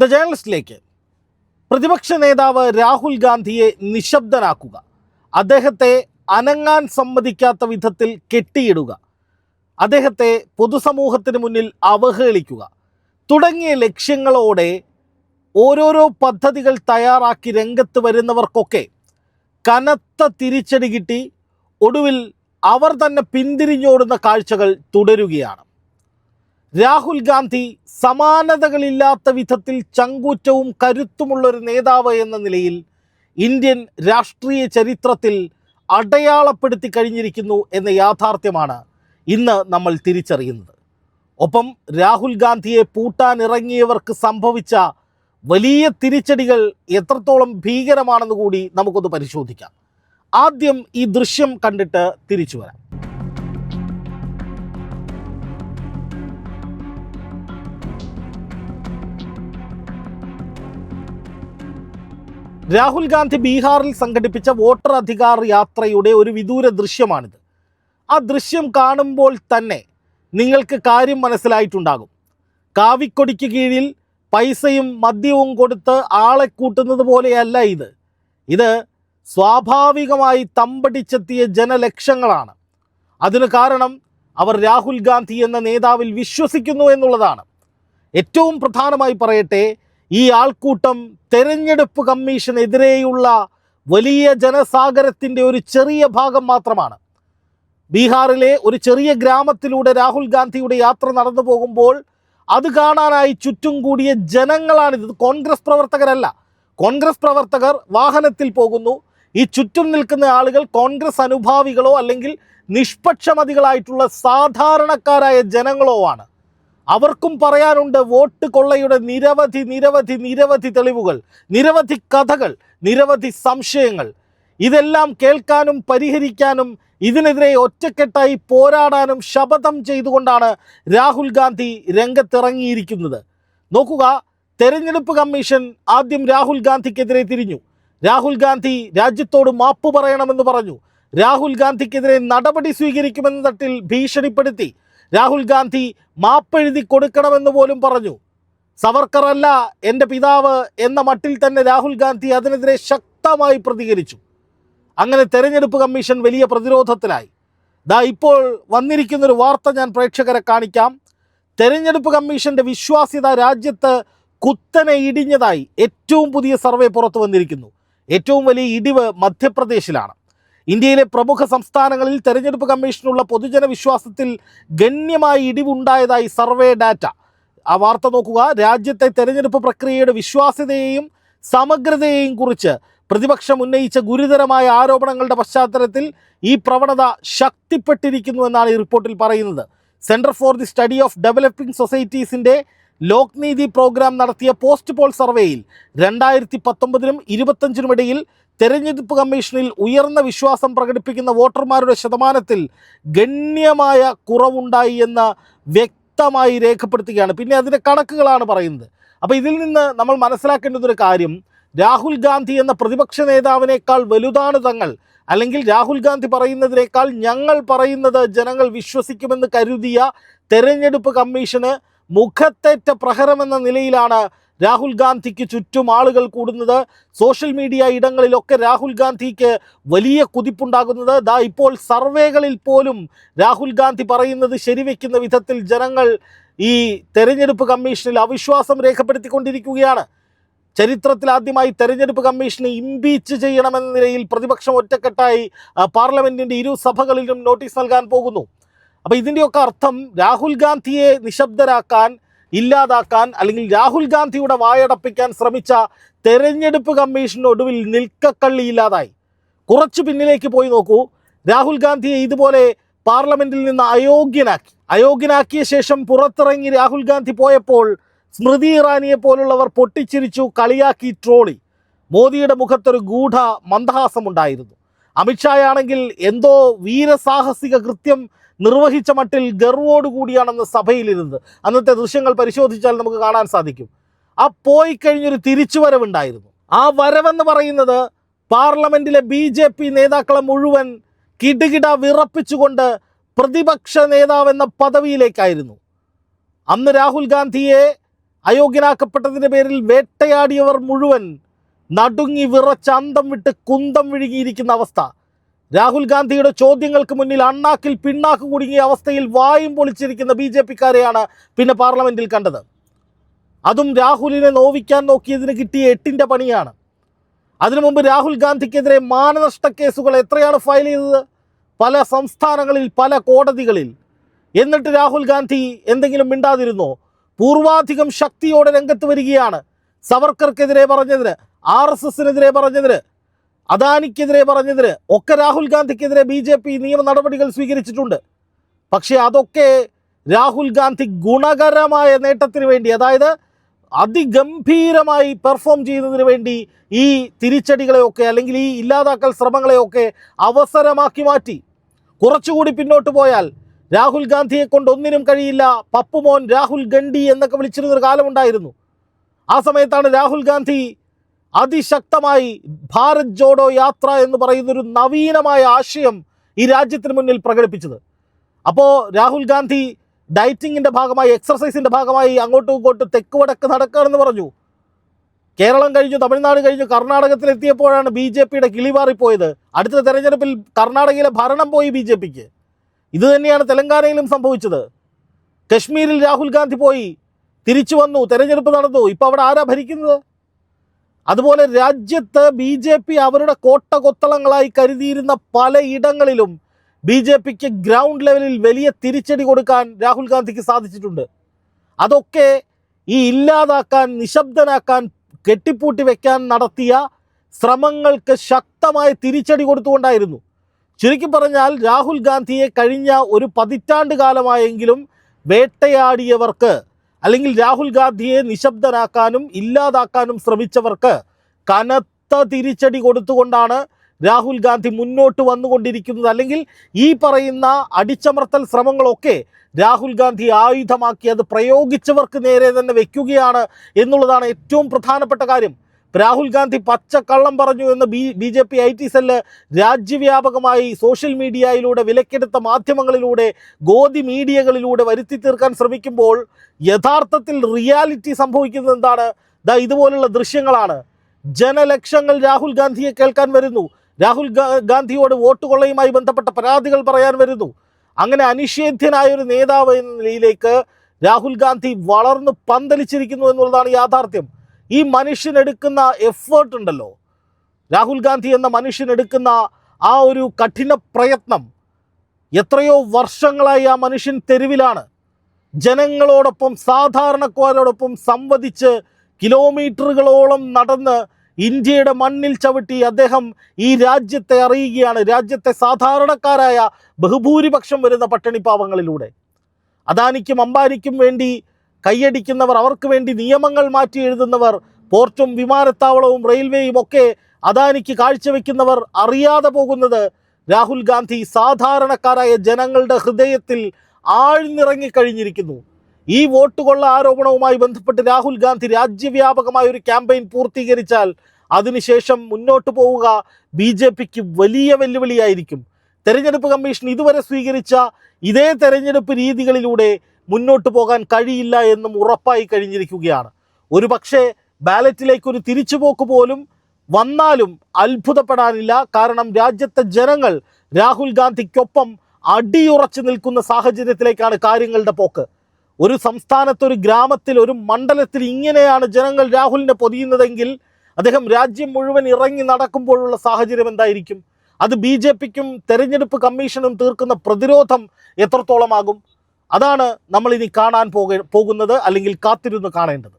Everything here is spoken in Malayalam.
ദ ജേർണലിസ്റ്റിലേക്ക് പ്രതിപക്ഷ നേതാവ് രാഹുൽ ഗാന്ധിയെ നിശബ്ദനാക്കുക അദ്ദേഹത്തെ അനങ്ങാൻ സമ്മതിക്കാത്ത വിധത്തിൽ കെട്ടിയിടുക. അദ്ദേഹത്തെ പൊതുസമൂഹത്തിന് മുന്നിൽ അവഹേളിക്കുക. തുടങ്ങിയ ലക്ഷ്യങ്ങളോടെ ഓരോരോ പദ്ധതികൾ തയ്യാറാക്കി രംഗത്ത് വരുന്നവർക്കൊക്കെ കനത്ത തിരിച്ചടി കിട്ടി. ഒടുവിൽ അവർ തന്നെ പിന്തിരിഞ്ഞോടുന്ന കാഴ്ചകൾ തുടരുകയാണ്. രാഹുൽ ഗാന്ധി സമാനതകളില്ലാത്ത വിധത്തിൽ ചങ്കൂറ്റവും കരുത്തുമുള്ള ഒരു നേതാവ് എന്ന നിലയിൽ ഇന്ത്യൻ രാഷ്ട്രീയ ചരിത്രത്തിൽ അടയാളപ്പെടുത്തി കഴിഞ്ഞിരിക്കുന്നു എന്ന യാഥാർത്ഥ്യമാണ് ഇന്ന് നമ്മൾ തിരിച്ചറിയുന്നത്. ഒപ്പം രാഹുൽ ഗാന്ധിയെ പൂട്ടാനിറങ്ങിയവർക്ക് സംഭവിച്ച വലിയ തിരിച്ചടികൾ എത്രത്തോളം ഭീകരമാണെന്ന് കൂടി നമുക്കൊന്ന് പരിശോധിക്കാം. ആദ്യം ഈ ദൃശ്യം കണ്ടിട്ട് തിരിച്ചു വരാം. രാഹുൽ ഗാന്ധി ബീഹാറിൽ സംഘടിപ്പിച്ച വോട്ടർ അധികാർ യാത്രയുടെ ഒരു വിദൂര ദൃശ്യമാണിത്. ആ ദൃശ്യം കാണുമ്പോൾ തന്നെ നിങ്ങൾക്ക് കാര്യം മനസ്സിലായിട്ടുണ്ടാകും. കാവിക്കൊടിക്ക് കീഴിൽ പൈസയും മദ്യവും കൊടുത്ത് ആളെ കൂട്ടുന്നത് പോലെയല്ല ഇത്. ഇത് സ്വാഭാവികമായി തമ്പടിച്ചെത്തിയ ജനലക്ഷങ്ങളാണ്. അതിന് കാരണം അവർ രാഹുൽ ഗാന്ധി എന്ന നേതാവിൽ വിശ്വസിക്കുന്നു എന്നുള്ളതാണ്. ഏറ്റവും പ്രധാനമായി പറയട്ടെ ഈ ആൾക്കൂട്ടം തെരഞ്ഞെടുപ്പ് കമ്മീഷനെതിരെയുള്ള വലിയ ജനസാഗരത്തിന്റെ ഒരു ചെറിയ ഭാഗം മാത്രമാണ്. ബീഹാറിലെ ഒരു ചെറിയ ഗ്രാമത്തിലൂടെ രാഹുൽ ഗാന്ധിയുടെ യാത്ര നടന്നു പോകുമ്പോൾ അത് കാണാനായി ചുറ്റും കൂടിയ ജനങ്ങളാണിത്. കോൺഗ്രസ് പ്രവർത്തകരല്ല. കോൺഗ്രസ് പ്രവർത്തകർ വാഹനത്തിൽ പോകുന്നു. ഈ ചുറ്റും നിൽക്കുന്ന ആളുകൾ കോൺഗ്രസ് അനുഭാവികളോ അല്ലെങ്കിൽ നിഷ്പക്ഷമതികളായിട്ടുള്ള സാധാരണക്കാരായ ജനങ്ങളോ ആണ്. അവർക്കും പറയാനുണ്ട് വോട്ട് കൊള്ളയുടെ നിരവധി നിരവധി നിരവധി തെളിവുകൾ നിരവധി കഥകൾ നിരവധി സംശയങ്ങൾ. ഇതെല്ലാം കേൾക്കാനും പരിഹരിക്കാനും ഇതിനെതിരെ ഒറ്റക്കെട്ടായി പോരാടാനും ശപഥം ചെയ്തുകൊണ്ടാണ് രാഹുൽ ഗാന്ധി രംഗത്തിറങ്ങിയിരിക്കുന്നത്. നോക്കുക തെരഞ്ഞെടുപ്പ് കമ്മീഷൻ ആദ്യം രാഹുൽ ഗാന്ധിക്കെതിരെ തിരിഞ്ഞു. രാഹുൽ ഗാന്ധി രാജ്യത്തോട് മാപ്പ് പറയണമെന്ന് പറഞ്ഞു. രാഹുൽ ഗാന്ധിക്കെതിരെ നടപടി സ്വീകരിക്കുമെന്ന തട്ടിൽ ഭീഷണിപ്പെടുത്തി. രാഹുൽ ഗാന്ധി മാപ്പെഴുതി കൊടുക്കണമെന്ന് പോലും പറഞ്ഞു. സവർക്കറല്ല എന്റെ പിതാവ് എന്ന മട്ടിൽ തന്നെ രാഹുൽ ഗാന്ധി അതിനെതിരെ ശക്തമായി പ്രതികരിച്ചു. അങ്ങനെ തെരഞ്ഞെടുപ്പ് കമ്മീഷൻ വലിയ പ്രതിരോധത്തിലായി. ദാ ഇപ്പോൾ വന്നിരിക്കുന്നൊരു വാർത്ത ഞാൻ പ്രേക്ഷകരെ കാണിക്കാം. തെരഞ്ഞെടുപ്പ് കമ്മീഷന്റെ വിശ്വാസ്യത രാജ്യത്ത് കുത്തനെ ഇടിഞ്ഞതായി ഏറ്റവും പുതിയ സർവേ പുറത്തു വന്നിരിക്കുന്നു. ഏറ്റവും വലിയ ഇടിവ് മധ്യപ്രദേശിലാണ്. ഇന്ത്യയിലെ പ്രമുഖ സംസ്ഥാനങ്ങളിൽ തെരഞ്ഞെടുപ്പ് കമ്മീഷനുള്ള പൊതുജന വിശ്വാസത്തിൽ ഗണ്യമായ ഇടിവുണ്ടായതായി സർവേ ഡാറ്റ. ആ വാർത്ത നോക്കുക. രാജ്യത്തെ തെരഞ്ഞെടുപ്പ് പ്രക്രിയയുടെ വിശ്വാസ്യതയെയും സമഗ്രതയെയും കുറിച്ച് പ്രതിപക്ഷം ഉന്നയിച്ച ഗുരുതരമായ ആരോപണങ്ങളുടെ പശ്ചാത്തലത്തിൽ ഈ പ്രവണത ശക്തിപ്പെട്ടിരിക്കുന്നു എന്നാണ് ഈ റിപ്പോർട്ടിൽ പറയുന്നത്. Centre for the study of developing സൊസൈറ്റീസിന്റെ Lokniti programme നടത്തിയ പോസ്റ്റ് പോൾ സർവേയിൽ രണ്ടായിരത്തി പത്തൊമ്പതിനും ഇരുപത്തഞ്ചിനും ഇടയിൽ തെരഞ്ഞെടുപ്പ് കമ്മീഷനിൽ ഉയർന്ന വിശ്വാസം പ്രകടിപ്പിക്കുന്ന വോട്ടർമാരുടെ ശതമാനത്തിൽ ഗണ്യമായ കുറവുണ്ടായി എന്ന് വ്യക്തമായി രേഖപ്പെടുത്തുകയാണ്. പിന്നെ അതിന്റെ കണക്കുകളാണ് പറയുന്നത്. അപ്പോൾ ഇതിൽ നിന്ന് നമ്മൾ മനസ്സിലാക്കേണ്ടതൊരു കാര്യം. രാഹുൽ ഗാന്ധി എന്ന പ്രതിപക്ഷ നേതാവിനേക്കാൾ വലുതാണ് തങ്ങൾ. അല്ലെങ്കിൽ രാഹുൽ ഗാന്ധി പറയുന്നതിനേക്കാൾ ഞങ്ങൾ പറയുന്നത് ജനങ്ങൾ വിശ്വസിക്കുമെന്ന് കരുതിയ തെരഞ്ഞെടുപ്പ് കമ്മീഷന് മുഖത്തേറ്റ പ്രഹരമെന്ന നിലയിലാണ് രാഹുൽ ഗാന്ധിക്ക് ചുറ്റും ആളുകൾ കൂടുന്നത് സോഷ്യൽ മീഡിയ ഇടങ്ങളിലൊക്കെ രാഹുൽ ഗാന്ധിക്ക് വലിയ കുതിപ്പുണ്ടാകുന്നത്. ദാ ഇപ്പോൾ സർവേകളിൽ പോലും രാഹുൽ ഗാന്ധി പറയുന്നത് ശരിവെക്കുന്ന വിധത്തിൽ ജനങ്ങൾ ഈ തെരഞ്ഞെടുപ്പ് കമ്മീഷനിൽ അവിശ്വാസം രേഖപ്പെടുത്തിക്കൊണ്ടിരിക്കുകയാണ്. ചരിത്രത്തിൽ ആദ്യമായി തെരഞ്ഞെടുപ്പ് കമ്മീഷനെ ഇംപീച്ച് ചെയ്യണമെന്ന നിലയിൽ പ്രതിപക്ഷം ഒറ്റക്കെട്ടായി പാർലമെന്റിന്റെ ഇരു സഭകളിലും നോട്ടീസ് നൽകാൻ പോകുന്നു. അപ്പോൾ ഇതിന്റെയൊക്കെ അർത്ഥം രാഹുൽ ഗാന്ധിയെ നിശബ്ദരാക്കാൻ ഇല്ലാതാക്കാൻ അല്ലെങ്കിൽ രാഹുൽ ഗാന്ധിയുടെ വായടപ്പിക്കാൻ ശ്രമിച്ച തെരഞ്ഞെടുപ്പ് കമ്മീഷൻ ഒടുവിൽ നിൽക്കക്കള്ളി ഇല്ലാതായി. കുറച്ച് പിന്നിലേക്ക് പോയി നോക്കൂ. രാഹുൽ ഗാന്ധിയെ ഇതുപോലെ പാർലമെന്റിൽ നിന്ന് അയോഗ്യനാക്കി. അയോഗ്യനാക്കിയ ശേഷം പുറത്തിറങ്ങി രാഹുൽ ഗാന്ധി പോയപ്പോൾ സ്മൃതി ഇറാനിയെ പോലുള്ളവർ പൊട്ടിച്ചിരിച്ചു കളിയാക്കി ട്രോളി. മോദിയുടെ മുഖത്തൊരു ഗൂഢ മന്ദഹാസമുണ്ടായിരുന്നു. അമിത്ഷായാണെങ്കിൽ എന്തോ വീരസാഹസിക കൃത്യം നിർവഹിച്ച മട്ടിൽ ഗർവോടുകൂടിയാണെന്ന് സഭയിലിരുന്നത്. അന്നത്തെ ദൃശ്യങ്ങൾ പരിശോധിച്ചാൽ നമുക്ക് കാണാൻ സാധിക്കും. ആ പോയി കഴിഞ്ഞൊരു തിരിച്ചുവരവുണ്ടായിരുന്നു. ആ വരവെന്ന് പറയുന്നത് പാർലമെന്റിലെ ബി ജെ പി നേതാക്കളെ മുഴുവൻ കിടുകിട വിറപ്പിച്ചുകൊണ്ട് പ്രതിപക്ഷ നേതാവെന്ന പദവിയിലേക്കായിരുന്നു. അന്ന് രാഹുൽ ഗാന്ധിയെ അയോഗ്യനാക്കപ്പെട്ടതിന്റെ പേരിൽ വേട്ടയാടിയവർ മുഴുവൻ നടുങ്ങി വിറച്ച് അന്തം വിട്ട് കുന്തം വിഴുകിയിരിക്കുന്ന അവസ്ഥ. രാഹുൽ ഗാന്ധിയുടെ ചോദ്യങ്ങൾക്ക് മുന്നിൽ അണ്ണാക്കിൽ പിണ്ണാക്ക് കുടുങ്ങിയ അവസ്ഥയിൽ വായും പൊളിച്ചിരിക്കുന്ന ബി ജെ പിക്കാരെയാണ് പിന്നെ പാർലമെന്റിൽ കണ്ടത്. അതും രാഹുലിനെ നോവിക്കാൻ നോക്കിയതിന് കിട്ടിയ എട്ടിന്റെ പണിയാണ്. അതിനു മുമ്പ് രാഹുൽ ഗാന്ധിക്കെതിരെ മാനനഷ്ട കേസുകൾ എത്രയാണ് ഫയൽ ചെയ്തത്? പല സംസ്ഥാനങ്ങളിൽ പല കോടതികളിൽ. എന്നിട്ട് രാഹുൽ ഗാന്ധി എന്തെങ്കിലും മിണ്ടാതിരുന്നോ? പൂർവാധികം ശക്തിയോടെ രംഗത്ത് വരികയാണ്. സവർക്കർക്കെതിരെ പറഞ്ഞതിന് ആർ എസ് എസിനെതിരെ പറഞ്ഞതിന് അദാനിക്കെതിരെ പറഞ്ഞതിന് ഒക്കെ രാഹുൽ ഗാന്ധിക്കെതിരെ ബി ജെ പി നിയമ നടപടികൾ സ്വീകരിച്ചിട്ടുണ്ട്. പക്ഷേ അതൊക്കെ രാഹുൽ ഗാന്ധി ഗുണകരമായ നേട്ടത്തിന് വേണ്ടി അതായത് അതിഗംഭീരമായി പെർഫോം ചെയ്യുന്നതിന് വേണ്ടി ഈ തിരിച്ചടികളെയൊക്കെ അല്ലെങ്കിൽ ഈ ഇല്ലാതാക്കൽ ശ്രമങ്ങളെയൊക്കെ അവസരമാക്കി മാറ്റി. കുറച്ചുകൂടി പിന്നോട്ട് പോയാൽ രാഹുൽ ഗാന്ധിയെ കൊണ്ട് ഒന്നിനും കഴിയില്ല. പപ്പുമോൻ രാഹുൽ ഗണ്ഡി എന്നൊക്കെ വിളിച്ചിരുന്നൊരു കാലമുണ്ടായിരുന്നു. ആ സമയത്താണ് രാഹുൽ ഗാന്ധി അതിശക്തമായി ഭാരത് ജോഡോ യാത്ര എന്ന് പറയുന്നൊരു നവീനമായ ആശയം ഈ രാജ്യത്തിന് മുന്നിൽ പ്രകടിപ്പിച്ചത്. അപ്പോൾ രാഹുൽ ഗാന്ധി ഡയറ്റിങ്ങിന്റെ ഭാഗമായി എക്സർസൈസിന്റെ ഭാഗമായി അങ്ങോട്ടും ഇങ്ങോട്ടും തെക്ക് വടക്ക് നടക്കുകയാണെന്ന് പറഞ്ഞു. കേരളം കഴിഞ്ഞു തമിഴ്നാട് കഴിഞ്ഞു കർണാടകത്തിലെത്തിയപ്പോഴാണ് ബി ജെ പിയുടെ കിളിമാറിപ്പോയത് അടുത്ത തെരഞ്ഞെടുപ്പിൽ കർണാടകയിലെ ഭരണം പോയി ബി ജെ പിക്ക്. ഇത് തന്നെയാണ് തെലങ്കാനയിലും സംഭവിച്ചത്. കശ്മീരിൽ രാഹുൽ ഗാന്ധി പോയി തിരിച്ചു വന്നു തെരഞ്ഞെടുപ്പ് നടന്നു. ഇപ്പോൾ അവിടെ ആരാ ഭരിക്കുന്നത്? അതുപോലെ രാജ്യത്ത് ബി ജെ പി അവരുടെ കോട്ട കൊത്തളങ്ങളായി കരുതിയിരുന്ന പലയിടങ്ങളിലും ബി ജെ പിക്ക് ഗ്രൗണ്ട് ലെവലിൽ വലിയ തിരിച്ചടി കൊടുക്കാൻ രാഹുൽ ഗാന്ധിക്ക് സാധിച്ചിട്ടുണ്ട്. അതൊക്കെ ഈ ഇല്ലാതാക്കാൻ നിശബ്ദനാക്കാൻ കെട്ടിപ്പൂട്ടി വെക്കാൻ നടത്തിയ ശ്രമങ്ങൾക്ക് ശക്തമായ തിരിച്ചടി കൊടുത്തുകൊണ്ടായിരുന്നു. ചുരുക്കി പറഞ്ഞാൽ രാഹുൽ ഗാന്ധിയെ കഴിഞ്ഞ ഒരു പതിറ്റാണ്ട് കാലമായെങ്കിലും വേട്ടയാടിയവർക്ക് അല്ലെങ്കിൽ രാഹുൽ ഗാന്ധിയെ നിശബ്ദരാക്കാനും ഇല്ലാതാക്കാനും ശ്രമിച്ചവർക്ക് കനത്ത തിരിച്ചടി കൊടുത്തുകൊണ്ടാണ് രാഹുൽ ഗാന്ധി മുന്നോട്ട് വന്നുകൊണ്ടിരിക്കുന്നത്. അല്ലെങ്കിൽ ഈ പറയുന്ന അടിച്ചമർത്തൽ ശ്രമങ്ങളൊക്കെ രാഹുൽ ഗാന്ധി ആയുധമാക്കി അത് പ്രയോഗിച്ചവർക്ക് നേരെ തന്നെ വയ്ക്കുകയാണ് എന്നുള്ളതാണ് ഏറ്റവും പ്രധാനപ്പെട്ട കാര്യം. രാഹുൽ ഗാന്ധി പച്ചക്കള്ളം പറഞ്ഞു എന്ന് B B J P I T cell രാജ്യവ്യാപകമായി സോഷ്യൽ മീഡിയയിലൂടെ വിലക്കെടുത്ത മാധ്യമങ്ങളിലൂടെ ഗോതി മീഡിയകളിലൂടെ വരുത്തി തീർക്കാൻ ശ്രമിക്കുമ്പോൾ യഥാർത്ഥത്തിൽ റിയാലിറ്റി സംഭവിക്കുന്നത് എന്താണ്? ദാ ഇതുപോലുള്ള ദൃശ്യങ്ങളാണ്. ജനലക്ഷങ്ങൾ രാഹുൽ ഗാന്ധിയെ കേൾക്കാൻ വരുന്നു. രാഹുൽ ഗാന്ധിയോട് വോട്ട് കൊള്ളയുമായി ബന്ധപ്പെട്ട പരാതികൾ പറയാൻ വരുന്നു. അങ്ങനെ അനിഷേധ്യനായ ഒരു നേതാവ് എന്ന നിലയിലേക്ക് രാഹുൽ ഗാന്ധി വളർന്ന് പന്തലിച്ചിരിക്കുന്നു എന്നുള്ളതാണ് യാഥാർത്ഥ്യം. ഈ മനുഷ്യൻ എടുക്കുന്ന എഫേർട്ട് ഉണ്ടല്ലോ. രാഹുൽ ഗാന്ധി എന്ന മനുഷ്യൻ എടുക്കുന്ന ആ ഒരു കഠിന പ്രയത്നം എത്രയോ വർഷങ്ങളായി ആ മനുഷ്യൻ തെരുവിലാണ്. ജനങ്ങളോടൊപ്പം സാധാരണക്കാരോടൊപ്പം സംവദിച്ച് കിലോമീറ്ററുകളോളം നടന്ന് ഇന്ത്യയുടെ മണ്ണിൽ ചവിട്ടി അദ്ദേഹം ഈ രാജ്യത്തെ അറിയുകയാണ്. രാജ്യത്തെ സാധാരണക്കാരായ ബഹുഭൂരിപക്ഷം വരുന്ന പട്ടിണിപ്പാവങ്ങളിലൂടെ. അദാനിക്കും അംബാനിക്കും വേണ്ടി കൈയടിക്കുന്നവർ അവർക്ക് വേണ്ടി നിയമങ്ങൾ മാറ്റി എഴുതുന്നവർ പോർട്ടും വിമാനത്താവളവും റെയിൽവേയും ഒക്കെ അദാനിക്ക് കാഴ്ചവെക്കുന്നവർ അറിയാതെ പോകുന്നത് രാഹുൽ ഗാന്ധി സാധാരണക്കാരായ ജനങ്ങളുടെ ഹൃദയത്തിൽ ആഴ്ന്നിറങ്ങിക്കഴിഞ്ഞിരിക്കുന്നു ഈ വോട്ട് കൊള്ള ആരോപണവുമായി ബന്ധപ്പെട്ട് രാഹുൽ ഗാന്ധി രാജ്യവ്യാപകമായ ഒരു ക്യാമ്പയിൻ പൂർത്തീകരിച്ചാൽ അതിനുശേഷം മുന്നോട്ട് പോവുക ബി ജെ പിക്ക് വലിയ വെല്ലുവിളിയായിരിക്കും. തെരഞ്ഞെടുപ്പ് കമ്മീഷൻ ഇതുവരെ സ്വീകരിച്ച ഇതേ തെരഞ്ഞെടുപ്പ് രീതികളിലൂടെ മുന്നോട്ട് പോകാൻ കഴിയില്ല എന്നും ഉറപ്പായി കഴിഞ്ഞിരിക്കുകയാണ്. ഒരു പക്ഷേ ബാലറ്റിലേക്കൊരു തിരിച്ചുപോക്ക് പോലും വന്നാലും അത്ഭുതപ്പെടാനില്ല. കാരണം രാജ്യത്തെ ജനങ്ങൾ രാഹുൽ ഗാന്ധിക്കൊപ്പം അടിയുറച്ചു നിൽക്കുന്ന സാഹചര്യത്തിലേക്കാണ് കാര്യങ്ങളുടെ പോക്ക്. ഒരു സംസ്ഥാനത്ത് ഒരു ഗ്രാമത്തിൽ ഒരു മണ്ഡലത്തിൽ ഇങ്ങനെയാണ് ജനങ്ങൾ രാഹുലിനെ പൊതിയുന്നതെങ്കിൽ അദ്ദേഹം രാജ്യം മുഴുവൻ ഇറങ്ങി നടക്കുമ്പോഴുള്ള സാഹചര്യം എന്തായിരിക്കും? അത് ബി ജെ പിക്കും തെരഞ്ഞെടുപ്പ് കമ്മീഷനും തീർക്കുന്ന പ്രതിരോധം എത്രത്തോളമാകും? അതാണ് നമ്മൾ ഇനി കാണാൻ പോകുന്നത് അല്ലെങ്കിൽ കാത്തിരുന്ന് കാണേണ്ടത്.